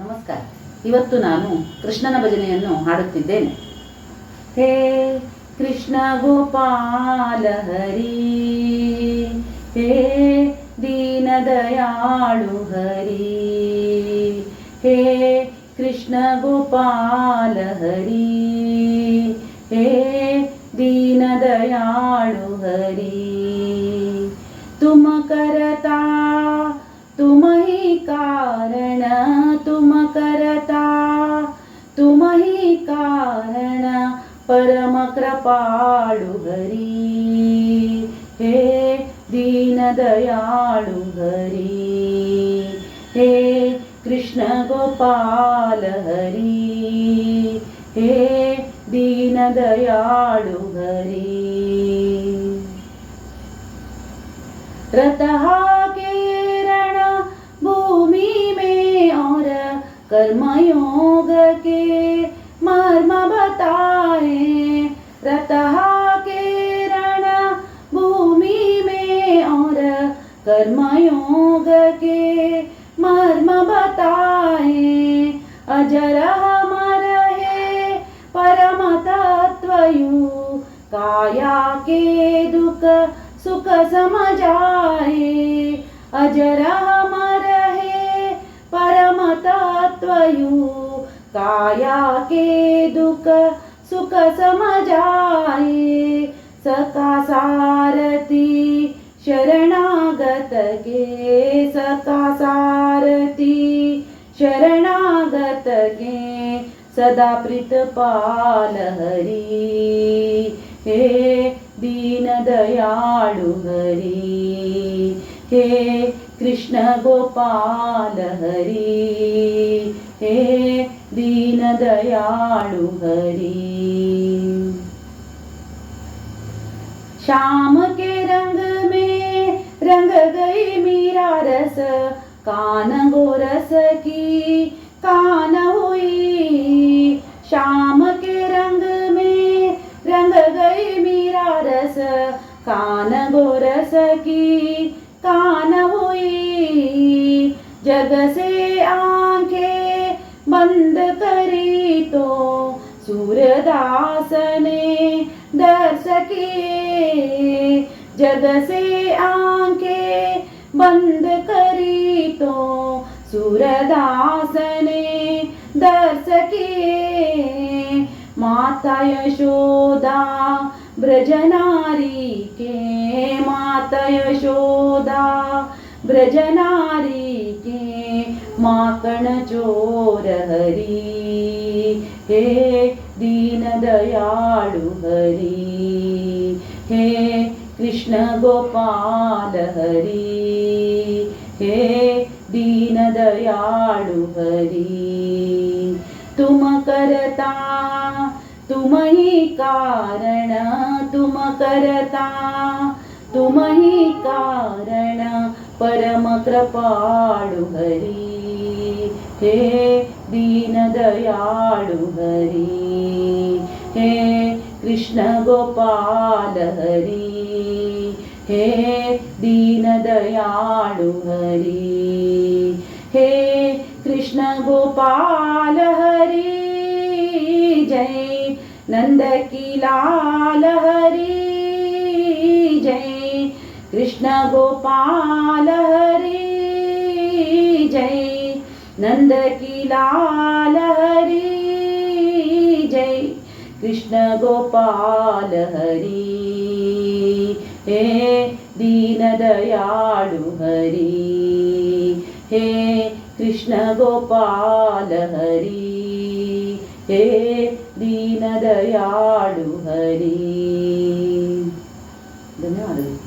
ನಮಸ್ಕಾರ ಇವತ್ತು ನಾನು ಕೃಷ್ಣನ ಭಜನೆಯನ್ನು ಹಾಡುತ್ತಿದ್ದೇನೆ ಹೇ ಕೃಷ್ಣ ಗೋಪಾಲ ಹರಿ ಹೇ ದೀನದಯಾಳು ಹರಿ ಹೇ ಕೃಷ್ಣ ಗೋಪಾಲ ಹರಿ ಹೇ ದೀನದಯಾಳು ಹರಿ ತುಮಕರತಾ ಕಾರಣ ಪರಮ ಕೃಪಾಳು ಹೇ ದೀನ ದಯಾಳು ಹೇ ಕೃಷ್ಣ ಗೋಪಾಲ ಹರಿ ಹೇ ದೀನ ದಯಾಳು ಹರಿ ರತಃ ಕೇರಣ ಭೂಮಿ ಮೇ और कर्मयोग कर्मयोग के मर्म बताए अजरा है परम तत्व काया के दुख सुख समझाए अजरा है परम तत्वयु काया के दुख सुख समझाए सका सारथी शरण ಶರಣಾಗತಗೆ ಸತಾ ಸಾರಥಿ ಶರಣಾಗತಗೆ ಸದಾ ಪ್ರೀತಪಾಲ ಹರಿ ಹೇ ದೀನದಯಾಳು ಹರಿ ಹೇ ಕೃಷ್ಣ ಗೋಪಾಲ ಹರಿ ಹೇ ದೀನದಯಾಳು ಹರಿ श्याम रंग गई मीरा रस कान गो की कान हुई शाम के रंग में रंग गई मीरा रस कान गो की कान जग से बंद करी तो सूरदास ने दर्श किए जद से आंखें बंद करी तो सूरदास ने दर्श किए माता यशोदा ब्रजनारी के माता यशोदा ब्रजनारी के माकण चोर हरी हे दीन दयालु हरी हे ಕೃಷ್ಣ ಗೋಪಾಲ ಹರಿ ಹೇ ದೀನದಯಾಳು ದಯಾಳು ಹರಿ ತುಮಕರ ತುಮಿ ಕಾರಣ ತುಮಕರ ತುಮಹ ಕಾರಣ ಪರಮ ಕೃಪಾಳು ಹರಿ ಹೇ ದೀನದಯಾಳು ಹರಿ ಹೇ ಕೃಷ್ಣ ಗೋಪಾಲ ಹರಿ हे दयालु हरि हे कृष्ण गोपाल हरि जय नंद लाल हरि जय कृष्ण गोपाल हरि जय नंद लाल हरि जय कृष्ण गोपाल हरी हे दीनदयाळु हरि हे कृष्णगोपाल हरि हे दीनदयाळु हरि धन्यवाद